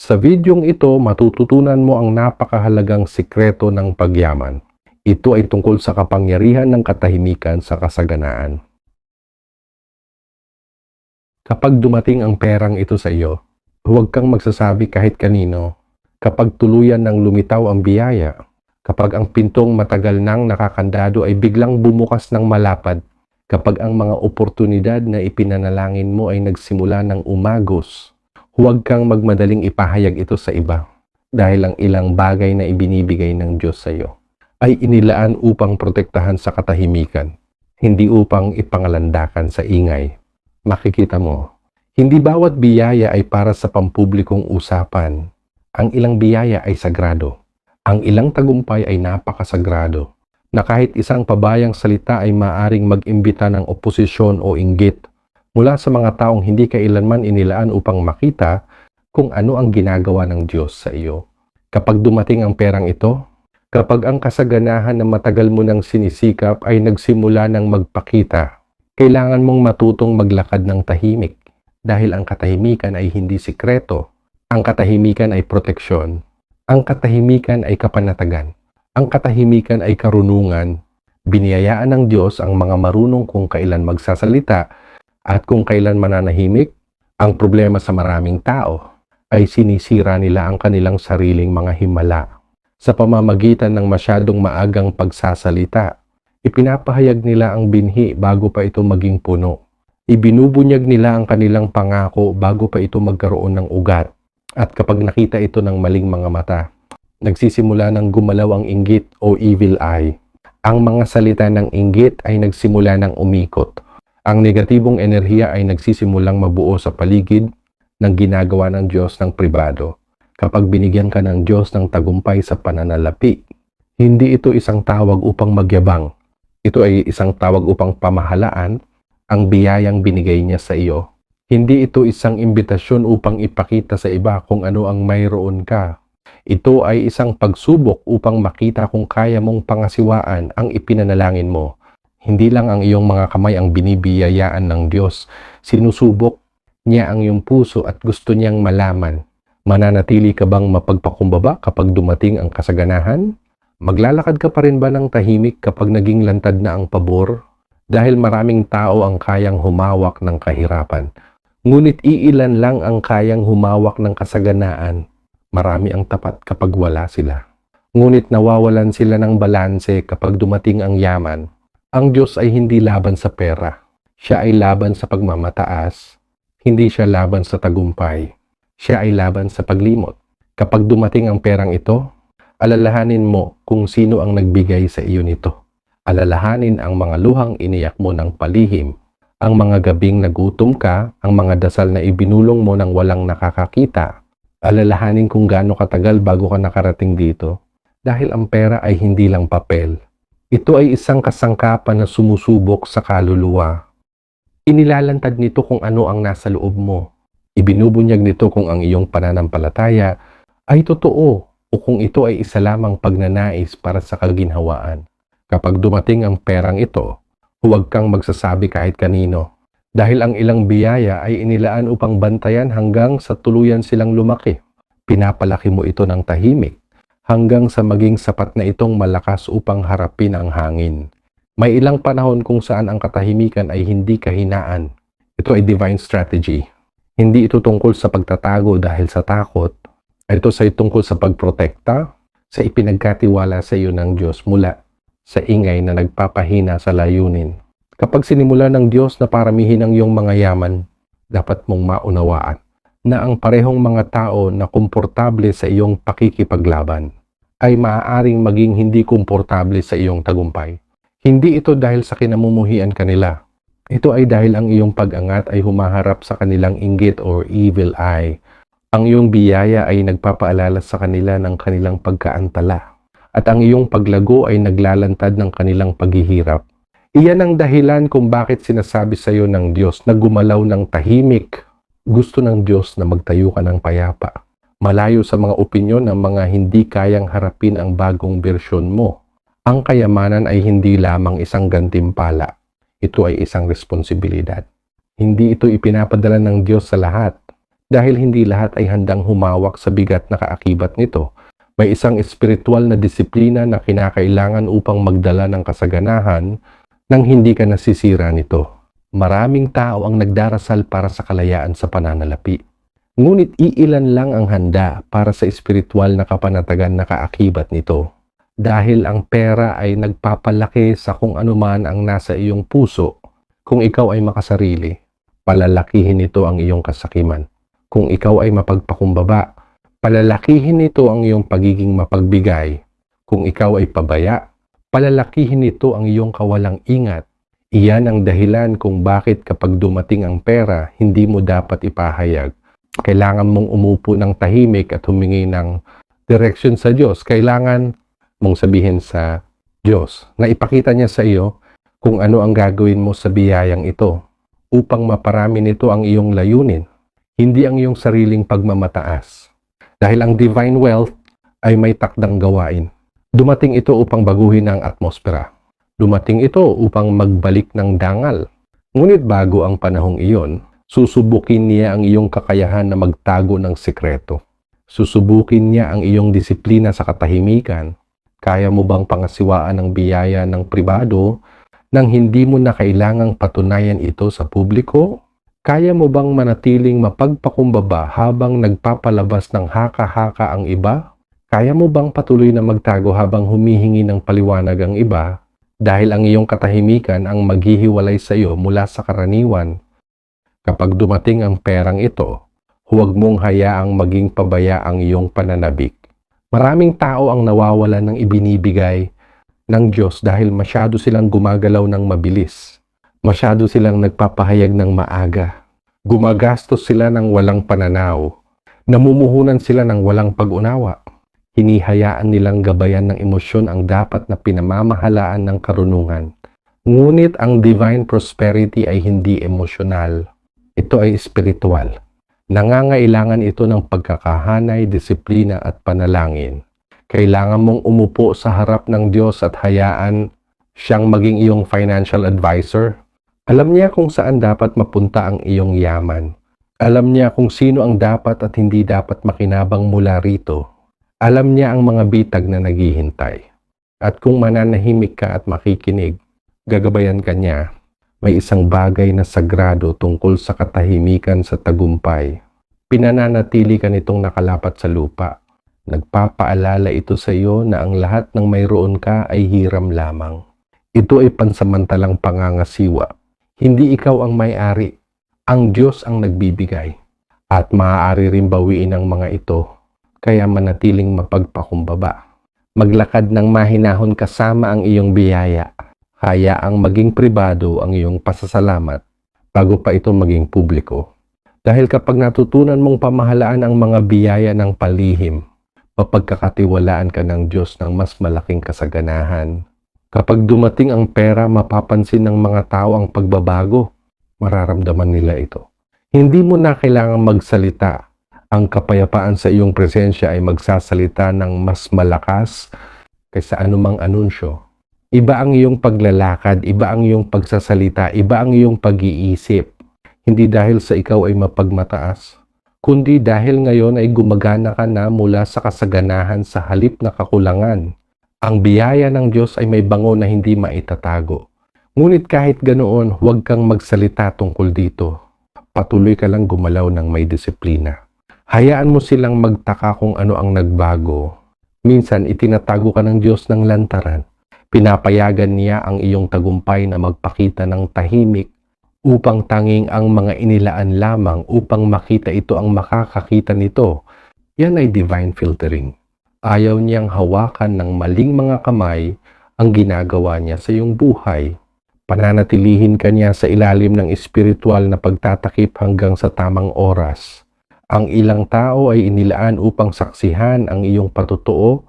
Sa videong ito, matututunan mo ang napakahalagang sikreto ng pagyaman. Ito ay tungkol sa kapangyarihan ng katahimikan sa kasaganaan. Kapag dumating ang perang ito sa iyo, huwag kang magsasabi kahit kanino. Kapag tuluyan ng lumitaw ang biyaya, kapag ang pintong matagal nang nakakandado ay biglang bumukas ng malapad, kapag ang mga oportunidad na ipinanalangin mo ay nagsimula ng umagos, huwag kang magmadaling ipahayag ito sa iba dahil ang ilang bagay na ibinibigay ng Diyos sa iyo ay inilaan upang protektahan sa katahimikan, hindi upang ipangalandakan sa ingay. Makikita mo, hindi bawat biyaya ay para sa pampublikong usapan. Ang ilang biyaya ay sagrado. Ang ilang tagumpay ay napakasagrado na kahit isang pabayang salita ay maaring mag-imbita ng oposisyon o inggit mula sa mga taong hindi kailanman inilaan upang makita kung ano ang ginagawa ng Diyos sa iyo. Kapag dumating ang perang ito, kapag ang kasaganahan na matagal mo nang sinisikap ay nagsimula ng magpakita, kailangan mong matutong maglakad ng tahimik dahil ang katahimikan ay hindi sikreto. Ang katahimikan ay proteksyon. Ang katahimikan ay kapanatagan. Ang katahimikan ay karunungan. Biniyayaan ng Diyos ang mga marunong kung kailan magsasalita at kung kailan mananahimik, ang problema sa maraming tao ay sinisira nila ang kanilang sariling mga himala. Sa pamamagitan ng masyadong maagang pagsasalita, ipinapahayag nila ang binhi bago pa ito maging puno. Ibinubunyag nila ang kanilang pangako bago pa ito magkaroon ng ugat. At kapag nakita ito ng maling mga mata, nagsisimula ng gumalaw ang inggit o evil eye. Ang mga salita ng inggit ay nagsimula ng umikot ang negatibong enerhiya ay nagsisimulang mabuo sa paligid ng ginagawa ng Diyos ng pribado. Kapag binigyan ka ng Diyos ng tagumpay sa pananalapi, hindi ito isang tawag upang magyabang. Ito ay isang tawag upang pamahalaan ang biyayang binigay niya sa iyo. Hindi ito isang imbitasyon upang ipakita sa iba kung ano ang mayroon ka. Ito ay isang pagsubok upang makita kung kaya mong pangasiwaan ang ipinanalangin mo hindi lang ang iyong mga kamay ang binibiyayaan ng Diyos. Sinusubok niya ang iyong puso at gusto niyang malaman. Mananatili ka bang mapagpakumbaba kapag dumating ang kasaganahan? Maglalakad ka pa rin ba ng tahimik kapag naging lantad na ang pabor? Dahil maraming tao ang kayang humawak ng kahirapan. Ngunit iilan lang ang kayang humawak ng kasaganaan. Marami ang tapat kapag wala sila. Ngunit nawawalan sila ng balanse kapag dumating ang yaman ang Diyos ay hindi laban sa pera. Siya ay laban sa pagmamataas. Hindi siya laban sa tagumpay. Siya ay laban sa paglimot. Kapag dumating ang perang ito, alalahanin mo kung sino ang nagbigay sa iyo nito. Alalahanin ang mga luhang iniyak mo ng palihim, ang mga gabing nagutom ka, ang mga dasal na ibinulong mo ng walang nakakakita. Alalahanin kung gaano katagal bago ka nakarating dito. Dahil ang pera ay hindi lang papel, ito ay isang kasangkapan na sumusubok sa kaluluwa. Inilalantad nito kung ano ang nasa loob mo. Ibinubunyag nito kung ang iyong pananampalataya ay totoo o kung ito ay isa lamang pagnanais para sa kaginhawaan. Kapag dumating ang perang ito, huwag kang magsasabi kahit kanino dahil ang ilang biyaya ay inilaan upang bantayan hanggang sa tuluyan silang lumaki. Pinapalaki mo ito ng tahimik hanggang sa maging sapat na itong malakas upang harapin ang hangin. May ilang panahon kung saan ang katahimikan ay hindi kahinaan. Ito ay divine strategy. Hindi ito tungkol sa pagtatago dahil sa takot. Ito sa tungkol sa pagprotekta, sa ipinagkatiwala sa iyo ng Diyos mula sa ingay na nagpapahina sa layunin. Kapag sinimula ng Diyos na paramihin ang iyong mga yaman, dapat mong maunawaan na ang parehong mga tao na komportable sa iyong pakikipaglaban ay maaaring maging hindi komportable sa iyong tagumpay. Hindi ito dahil sa kinamumuhian kanila. Ito ay dahil ang iyong pag-angat ay humaharap sa kanilang inggit or evil eye. Ang iyong biyaya ay nagpapaalala sa kanila ng kanilang pagkaantala. At ang iyong paglago ay naglalantad ng kanilang paghihirap. Iyan ang dahilan kung bakit sinasabi sa iyo ng Diyos na gumalaw ng tahimik. Gusto ng Diyos na magtayo ka ng payapa malayo sa mga opinyon ng mga hindi kayang harapin ang bagong bersyon mo. Ang kayamanan ay hindi lamang isang gantimpala. Ito ay isang responsibilidad. Hindi ito ipinapadala ng Diyos sa lahat. dahil hindi lahat ay handang humawak sa bigat na kaakibat nito. May isang espiritual na disiplina na kinakailangan upang magdala ng kasaganahan nang hindi ka nasisira nito. Maraming tao ang nagdarasal para sa kalayaan sa pananalapi. Ngunit iilan lang ang handa para sa espiritual na kapanatagan na kaakibat nito. Dahil ang pera ay nagpapalaki sa kung anuman ang nasa iyong puso, kung ikaw ay makasarili, palalakihin nito ang iyong kasakiman. Kung ikaw ay mapagpakumbaba, palalakihin nito ang iyong pagiging mapagbigay. Kung ikaw ay pabaya, palalakihin nito ang iyong kawalang ingat. Iyan ang dahilan kung bakit kapag dumating ang pera, hindi mo dapat ipahayag. Kailangan mong umupo ng tahimik at humingi ng direction sa Diyos. Kailangan mong sabihin sa Diyos na ipakita niya sa iyo kung ano ang gagawin mo sa biyayang ito upang maparami nito ang iyong layunin, hindi ang iyong sariling pagmamataas. Dahil ang divine wealth ay may takdang gawain. Dumating ito upang baguhin ang atmosfera. Dumating ito upang magbalik ng dangal. Ngunit bago ang panahong iyon, susubukin niya ang iyong kakayahan na magtago ng sekreto. Susubukin niya ang iyong disiplina sa katahimikan. Kaya mo bang pangasiwaan ang biyaya ng pribado nang hindi mo na kailangang patunayan ito sa publiko? Kaya mo bang manatiling mapagpakumbaba habang nagpapalabas ng haka-haka ang iba? Kaya mo bang patuloy na magtago habang humihingi ng paliwanag ang iba dahil ang iyong katahimikan ang maghihiwalay sa iyo mula sa karaniwan? Kapag dumating ang perang ito, huwag mong hayaang maging pabaya ang iyong pananabik. Maraming tao ang nawawalan ng ibinibigay ng Diyos dahil masyado silang gumagalaw ng mabilis. Masyado silang nagpapahayag ng maaga. Gumagastos sila ng walang pananaw. Namumuhunan sila ng walang pag-unawa. Hinihayaan nilang gabayan ng emosyon ang dapat na pinamamahalaan ng karunungan. Ngunit ang divine prosperity ay hindi emosyonal. Ito ay spiritual. Nangangailangan ito ng pagkakahanay, disiplina at panalangin. Kailangan mong umupo sa harap ng Diyos at hayaan siyang maging iyong financial advisor. Alam niya kung saan dapat mapunta ang iyong yaman. Alam niya kung sino ang dapat at hindi dapat makinabang mula rito. Alam niya ang mga bitag na naghihintay. At kung mananahimik ka at makikinig, gagabayan ka niya. May isang bagay na sagrado tungkol sa katahimikan sa tagumpay. Pinananatili ka nitong nakalapat sa lupa. Nagpapaalala ito sa iyo na ang lahat ng mayroon ka ay hiram lamang. Ito ay pansamantalang pangangasiwa. Hindi ikaw ang may-ari. Ang Diyos ang nagbibigay. At maaari rin bawiin ang mga ito. Kaya manatiling mapagpakumbaba. Maglakad ng mahinahon kasama ang iyong biyaya. Kaya ang maging pribado ang iyong pasasalamat bago pa ito maging publiko. Dahil kapag natutunan mong pamahalaan ang mga biyaya ng palihim, mapagkakatiwalaan ka ng Diyos ng mas malaking kasaganahan. Kapag dumating ang pera, mapapansin ng mga tao ang pagbabago. Mararamdaman nila ito. Hindi mo na kailangang magsalita. Ang kapayapaan sa iyong presensya ay magsasalita ng mas malakas kaysa anumang anunsyo. Iba ang iyong paglalakad, iba ang iyong pagsasalita, iba ang iyong pag-iisip. Hindi dahil sa ikaw ay mapagmataas, kundi dahil ngayon ay gumagana ka na mula sa kasaganahan sa halip na kakulangan. Ang biyaya ng Diyos ay may bango na hindi maitatago. Ngunit kahit ganoon, huwag kang magsalita tungkol dito. Patuloy ka lang gumalaw ng may disiplina. Hayaan mo silang magtaka kung ano ang nagbago. Minsan itinatago ka ng Diyos ng lantaran. Pinapayagan niya ang iyong tagumpay na magpakita ng tahimik upang tanging ang mga inilaan lamang upang makita ito ang makakakita nito. Yan ay divine filtering. Ayaw niyang hawakan ng maling mga kamay ang ginagawa niya sa iyong buhay. Pananatilihin ka niya sa ilalim ng espiritual na pagtatakip hanggang sa tamang oras. Ang ilang tao ay inilaan upang saksihan ang iyong patutuo,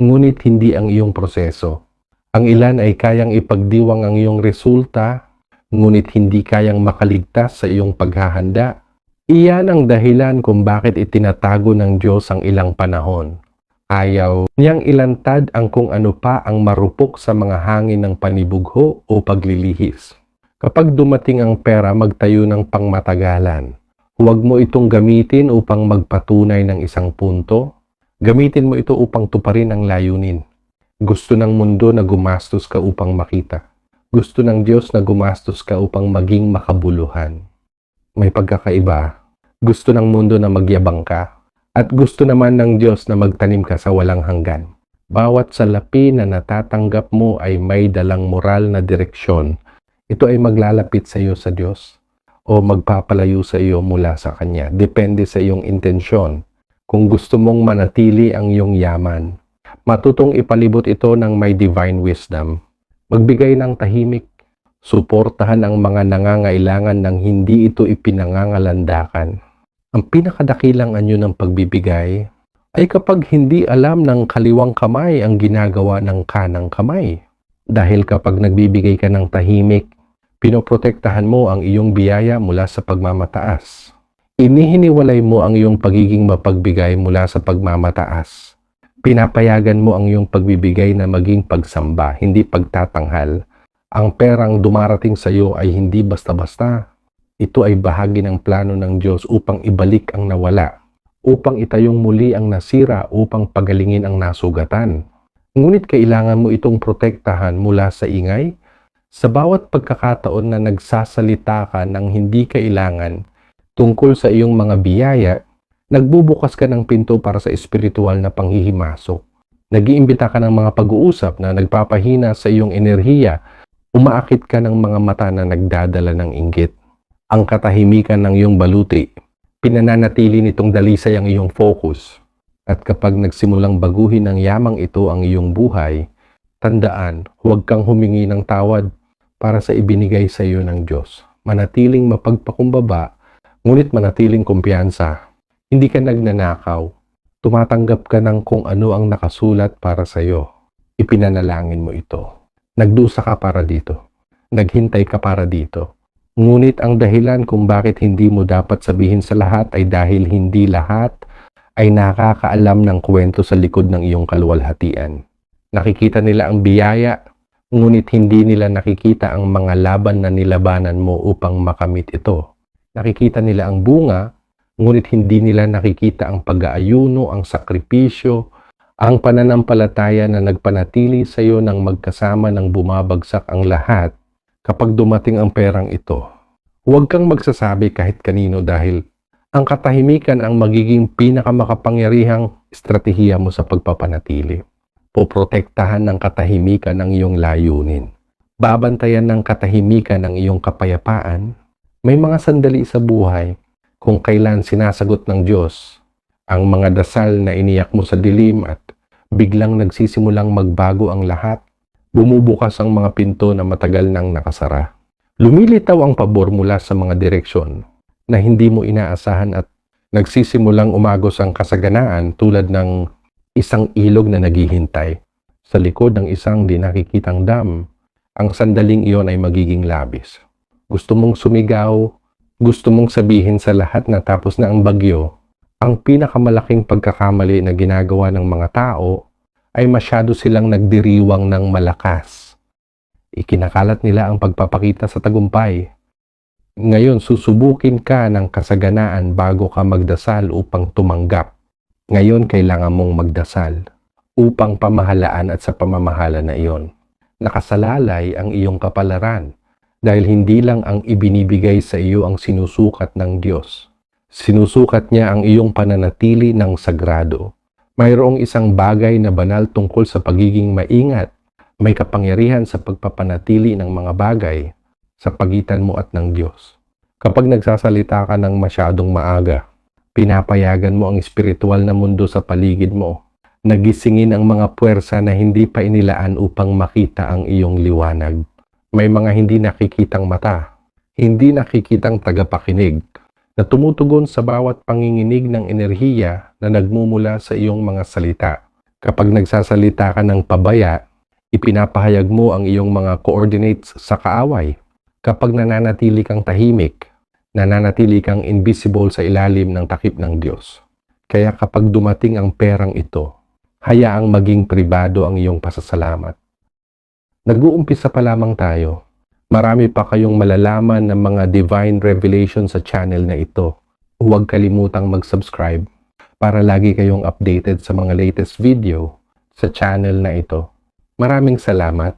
ngunit hindi ang iyong proseso. Ang ilan ay kayang ipagdiwang ang iyong resulta ngunit hindi kayang makaligtas sa iyong paghahanda. Iyan ang dahilan kung bakit itinatago ng Diyos ang ilang panahon. Ayaw niyang ilantad ang kung ano pa ang marupok sa mga hangin ng panibugho o paglilihis. Kapag dumating ang pera, magtayo ng pangmatagalan. Huwag mo itong gamitin upang magpatunay ng isang punto. Gamitin mo ito upang tuparin ang layunin. Gusto ng mundo na gumastos ka upang makita. Gusto ng Diyos na gumastos ka upang maging makabuluhan. May pagkakaiba. Gusto ng mundo na magyabang ka. At gusto naman ng Diyos na magtanim ka sa walang hanggan. Bawat salapi na natatanggap mo ay may dalang moral na direksyon. Ito ay maglalapit sa iyo sa Diyos o magpapalayo sa iyo mula sa Kanya. Depende sa iyong intensyon. Kung gusto mong manatili ang iyong yaman, matutong ipalibot ito ng may divine wisdom. Magbigay ng tahimik, suportahan ang mga nangangailangan ng hindi ito ipinangangalandakan. Ang pinakadakilang anyo ng pagbibigay ay kapag hindi alam ng kaliwang kamay ang ginagawa ng kanang kamay. Dahil kapag nagbibigay ka ng tahimik, pinoprotektahan mo ang iyong biyaya mula sa pagmamataas. Inihiniwalay mo ang iyong pagiging mapagbigay mula sa pagmamataas. Pinapayagan mo ang iyong pagbibigay na maging pagsamba, hindi pagtatanghal. Ang perang dumarating sa iyo ay hindi basta-basta. Ito ay bahagi ng plano ng Diyos upang ibalik ang nawala, upang itayong muli ang nasira, upang pagalingin ang nasugatan. Ngunit kailangan mo itong protektahan mula sa ingay, sa bawat pagkakataon na nagsasalita ka ng hindi kailangan tungkol sa iyong mga biyaya, nagbubukas ka ng pinto para sa espiritual na panghihimasok. Nagiimbita ka ng mga pag-uusap na nagpapahina sa iyong enerhiya, umaakit ka ng mga mata na nagdadala ng inggit. Ang katahimikan ng iyong baluti, pinananatili nitong dalisay ang iyong focus. At kapag nagsimulang baguhin ng yamang ito ang iyong buhay, tandaan, huwag kang humingi ng tawad para sa ibinigay sa iyo ng Diyos. Manatiling mapagpakumbaba, ngunit manatiling kumpiyansa. Hindi ka nagnanakaw. Tumatanggap ka ng kung ano ang nakasulat para sa iyo. Ipinanalangin mo ito. Nagdusa ka para dito. Naghintay ka para dito. Ngunit ang dahilan kung bakit hindi mo dapat sabihin sa lahat ay dahil hindi lahat ay nakakaalam ng kwento sa likod ng iyong kaluwalhatian. Nakikita nila ang biyaya ngunit hindi nila nakikita ang mga laban na nilabanan mo upang makamit ito. Nakikita nila ang bunga, ngunit hindi nila nakikita ang pag-aayuno, ang sakripisyo, ang pananampalataya na nagpanatili sa iyo ng magkasama ng bumabagsak ang lahat kapag dumating ang perang ito. Huwag kang magsasabi kahit kanino dahil ang katahimikan ang magiging pinakamakapangyarihang estratehiya mo sa pagpapanatili poprotektahan ng katahimikan ang iyong layunin. Babantayan ng katahimikan ang iyong kapayapaan. May mga sandali sa buhay kung kailan sinasagot ng Diyos ang mga dasal na iniyak mo sa dilim at biglang nagsisimulang magbago ang lahat. Bumubukas ang mga pinto na matagal nang nakasara. Lumilitaw ang pabor mula sa mga direksyon na hindi mo inaasahan at nagsisimulang umagos ang kasaganaan tulad ng isang ilog na naghihintay. Sa likod ng isang di nakikitang dam, ang sandaling iyon ay magiging labis. Gusto mong sumigaw, gusto mong sabihin sa lahat na tapos na ang bagyo, ang pinakamalaking pagkakamali na ginagawa ng mga tao ay masyado silang nagdiriwang ng malakas. Ikinakalat nila ang pagpapakita sa tagumpay. Ngayon, susubukin ka ng kasaganaan bago ka magdasal upang tumanggap ngayon kailangan mong magdasal upang pamahalaan at sa pamamahala na iyon. Nakasalalay ang iyong kapalaran dahil hindi lang ang ibinibigay sa iyo ang sinusukat ng Diyos. Sinusukat niya ang iyong pananatili ng sagrado. Mayroong isang bagay na banal tungkol sa pagiging maingat, may kapangyarihan sa pagpapanatili ng mga bagay sa pagitan mo at ng Diyos. Kapag nagsasalita ka ng masyadong maaga, Pinapayagan mo ang espiritual na mundo sa paligid mo. Nagisingin ang mga puwersa na hindi pa inilaan upang makita ang iyong liwanag. May mga hindi nakikitang mata, hindi nakikitang tagapakinig, na tumutugon sa bawat panginginig ng enerhiya na nagmumula sa iyong mga salita. Kapag nagsasalita ka ng pabaya, ipinapahayag mo ang iyong mga coordinates sa kaaway. Kapag nananatili kang tahimik, nananatili kang invisible sa ilalim ng takip ng Diyos. Kaya kapag dumating ang perang ito, hayaang maging pribado ang iyong pasasalamat. Nag-uumpisa pa lamang tayo. Marami pa kayong malalaman ng mga divine revelation sa channel na ito. huwag kalimutang mag-subscribe para lagi kayong updated sa mga latest video sa channel na ito. Maraming salamat.